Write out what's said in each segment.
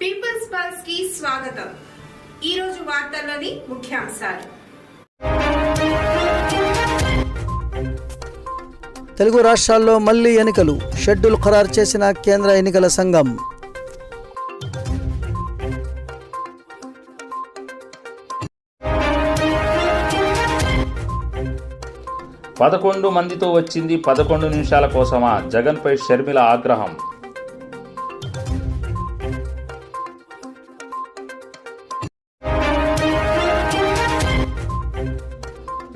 Peoples పల్స్కి స్వాగతం. ఈ రోజు వార్తల్లోని ముఖ్యాంశాలు. తెలుగు రాష్ట్రాల్లో మళ్ళీ ఎన్నికలు. షెడ్యూల్ ఖరారు చేసిన కేంద్ర ఎన్నికల సంఘం. పదకొండు మందితో వచ్చింది పదకొండు నిమిషాల కోసమా జగన్పై షర్మిల ఆగ్రహం.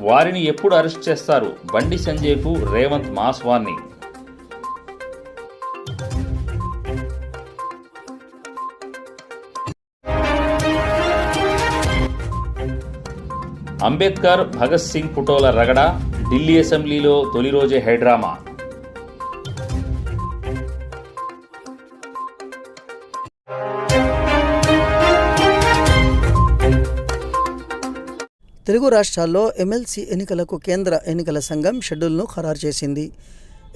వారిని ఎప్పుడు అరెస్ట్ చేస్తారు? బండి సంజయ్కు రేవంత్ మాస్ వార్నింగ్. అంబేద్కర్ భగత్ సింగ్ పుటోల రగడ ఢిల్లీ అసెంబ్లీలో తొలి రోజే హైడ్రామా. తెలుగు రాష్ట్రాల్లో ఎమ్మెల్సీ ఎన్నికలకు కేంద్ర ఎన్నికల సంఘం షెడ్యూల్ను ఖరారు చేసింది.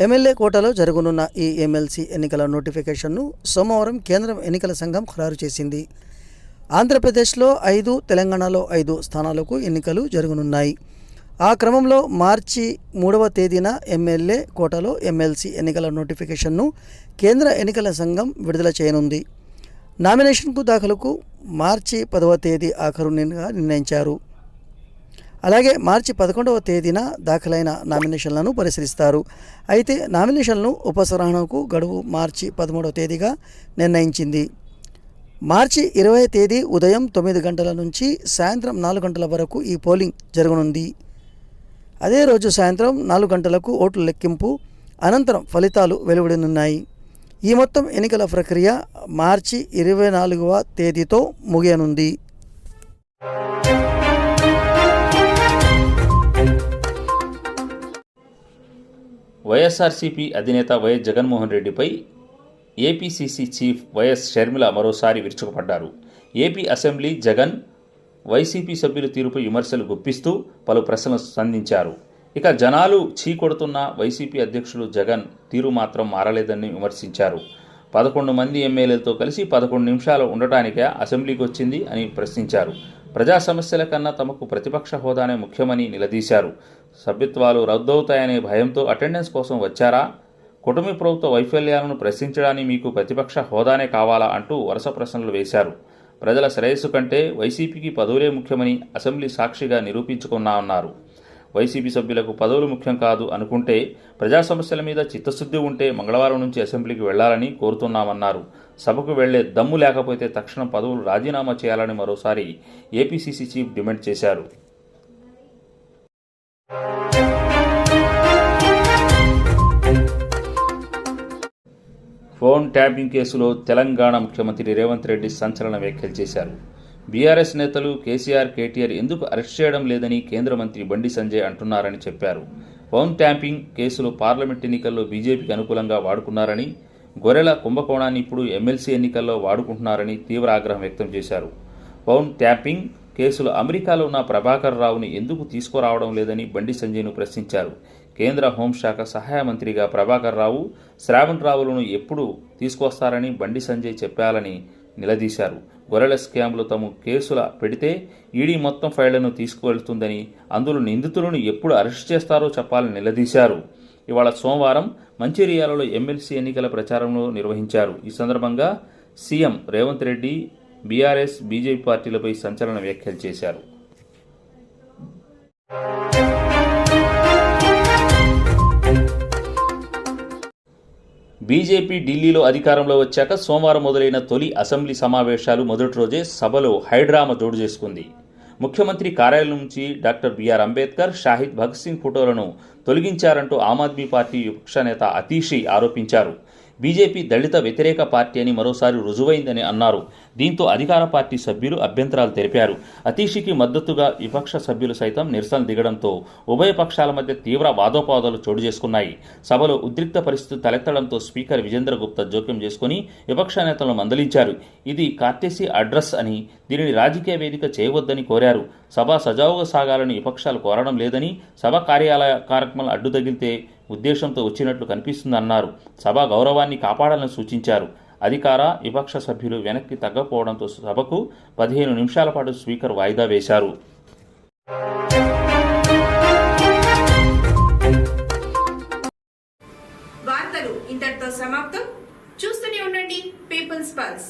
ఎమ్మెల్యే కోటాలో జరగనున్న ఈ ఎమ్మెల్సీ ఎన్నికల నోటిఫికేషన్ను సోమవారం కేంద్ర ఎన్నికల సంఘం ఖరారు చేసింది. ఆంధ్రప్రదేశ్లో ఐదు తెలంగాణలో ఐదు స్థానాలకు ఎన్నికలు జరగనున్నాయి. ఆ క్రమంలో మార్చి మూడవ తేదీన ఎమ్మెల్యే కోటాలో ఎమ్మెల్సీ ఎన్నికల నోటిఫికేషన్ను కేంద్ర ఎన్నికల సంఘం విడుదల చేయనుంది. నామినేషన్కు దాఖలకు మార్చి పదవ తేదీ ఆఖరు నిర్ణయించారు. అలాగే మార్చి పదకొండవ తేదీన దాఖలైన నామినేషన్లను పరిశీలిస్తారు. అయితే నామినేషన్లను ఉపసంహరణకు గడువు మార్చి పదమూడవ తేదీగా నిర్ణయించింది. మార్చి ఇరవై తేదీ ఉదయం తొమ్మిది గంటల నుంచి సాయంత్రం నాలుగు గంటల వరకు ఈ పోలింగ్ జరగనుంది. అదే రోజు సాయంత్రం నాలుగు గంటలకు ఓట్ల లెక్కింపు అనంతరం ఫలితాలు వెలువడనున్నాయి. ఈ మొత్తం ఎన్నికల ప్రక్రియ మార్చి ఇరవై నాలుగవ తేదీతో ముగియనుంది. వైఎస్ఆర్సీపీ అధినేత వైఎస్ జగన్మోహన్ రెడ్డిపై ఏపీసీసీ చీఫ్ వైఎస్ షర్మిల మరోసారి విరుచుకుపడ్డారు. ఏపీ అసెంబ్లీ జగన్ వైసీపీ సభ్యుల తీరుపై విమర్శలు గుప్పిస్తూ పలు ప్రశ్నలు సంధించారు. ఇక జనాలు చీకొడుతున్న వైసీపీ అధ్యక్షులు జగన్ తీరు మాత్రం మారలేదని విమర్శించారు. పదకొండు మంది ఎమ్మెల్యేలతో కలిసి పదకొండు నిమిషాలు ఉండటానికే అసెంబ్లీకి వచ్చింది అని ప్రశ్నించారు. ప్రజా సమస్యల కన్నా తమకు ప్రతిపక్ష హోదానే ముఖ్యమని నిలదీశారు. సభ్యత్వాలు రద్దవుతాయనే భయంతో అటెండెన్స్ కోసం వచ్చారా? కుటుంబ ప్రభుత్వ వైఫల్యాలను ప్రశ్నించడానికి మీకు ప్రతిపక్ష హోదానే కావాలా అంటూ వరుస ప్రశ్నలు వేశారు. ప్రజల శ్రేయస్సు కంటే వైసీపీకి పదవులే ముఖ్యమని అసెంబ్లీ సాక్షిగా నిరూపించుకున్నామన్నారు వైసీపీ సభ్యులకు పదవులు ముఖ్యం కాదు అనుకుంటే ప్రజా సమస్యల మీద చిత్తశుద్ధి ఉంటే మంగళవారం నుంచి అసెంబ్లీకి వెళ్ళాలని కోరుతున్నామన్నారు. సభకు వెళ్ళే దమ్ము లేకపోతే తక్షణం పదవులు రాజీనామా చేయాలని మరోసారి ఏపీసీసీ చీఫ్ డిమాండ్ చేశారు. ఫోన్ ట్యాపింగ్ కేసులో తెలంగాణ ముఖ్యమంత్రి రేవంత్ రెడ్డి సంచలన వ్యాఖ్యలు చేశారు. బీఆర్ఎస్ నేతలు కేసీఆర్ కేటీఆర్ ఎందుకు అరెస్ట్ చేయడం లేదని కేంద్ర మంత్రి బండి సంజయ్ అంటున్నారని చెప్పారు. ఫోన్ ట్యాపింగ్ కేసులో పార్లమెంట్ ఎన్నికల్లో బీజేపీకి అనుకూలంగా వాడుకున్నారని గొర్రెల కుంభకోణాన్ని ఇప్పుడు ఎమ్మెల్సీ ఎన్నికల్లో వాడుకుంటున్నారని తీవ్ర ఆగ్రహం వ్యక్తం చేశారు. పౌన్ ట్యాపింగ్ కేసులో అమెరికాలో ఉన్న ప్రభాకర్ రావుని ఎందుకు తీసుకురావడం లేదని బండి సంజయ్ను ప్రశ్నించారు. కేంద్ర హోంశాఖ సహాయ మంత్రిగా ప్రభాకర్ రావు శ్రావణ్ రావులను ఎప్పుడు తీసుకొస్తారని బండి సంజయ్ చెప్పాలని నిలదీశారు. గొర్రెల స్కామ్లో తమ కేసుల పెడితే ఈడీ మొత్తం ఫైళ్ళను తీసుకువెళ్తుందని అందులో నిందితులను ఎప్పుడు అరెస్ట్ చేస్తారో చెప్పాలని నిలదీశారు. ఇవాళ సోమవారం మంచిర్యాలలో ఎమ్మెల్సీ ఎన్నికల ప్రచారంలో నిర్వహించారు. ఈ సందర్భంగా CM Revanth Reddy BRS BJP పార్టీలపై సంచలన వ్యాఖ్యలు చేశారు. బీజేపీ ఢిల్లీలో అధికారంలో వచ్చాక సోమవారం మొదలైన తొలి అసెంబ్లీ సమావేశాలు మొదటి రోజే సభలో హైడ్రామా జోడు చేసుకుంది. ముఖ్యమంత్రి కార్యాలయం నుంచి డాక్టర్ బిఆర్ అంబేద్కర్ షాహిద్ భగత్ సింగ్ ఫోటోలను తొలగించారంటూ ఆమ్ ఆద్మీ పార్టీ విపక్ష నేత అతీషి ఆరోపించారు. బీజేపీ దళిత వ్యతిరేక పార్టీ అని మరోసారి రుజువైందని అన్నారు. దీంతో అధికార పార్టీ సభ్యులు అభ్యంతరాలు తెలిపారు. అతీషికి మద్దతుగా విపక్ష సభ్యులు సైతం నిరసన దిగడంతో ఉభయ పక్షాల మధ్య తీవ్ర వాదోపాదాలు చోటు చేసుకున్నాయి. సభలో ఉద్రిక్త పరిస్థితి తలెత్తడంతో స్పీకర్ విజేంద్ర గుప్తా జోక్యం చేసుకుని విపక్ష నేతలను మందలించారు. ఇది కార్టెసీ అడ్రస్ అని దీనిని రాజకీయ వేదిక చేయవద్దని కోరారు. సభ సజావుగా సాగాలని విపక్షాలు కోరడం లేదని సభ కార్యాలయ కార్యక్రమాలు అడ్డు తగిలితే ఉద్దేశంతో వచ్చినట్లు కనిపిస్తుందన్నారు. సభ గౌరవాన్ని కాపాడాలని సూచించారు. అధికార విపక్ష సభ్యులు వెనక్కి తగ్గకపోవడంతో సభకు పదిహేను నిమిషాల పాటు స్పీకర్ వాయిదా వేశారు. వార్తలు ఇంతటితో సమాప్తం. చూస్తూనే ఉండండి పీపుల్స్ పల్స్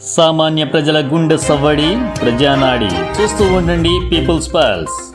సామాన్య ప్రజల గుండె సవ్వడి ప్రజానాడి. చూస్తూ ఉండండి పీపుల్స్ పల్స్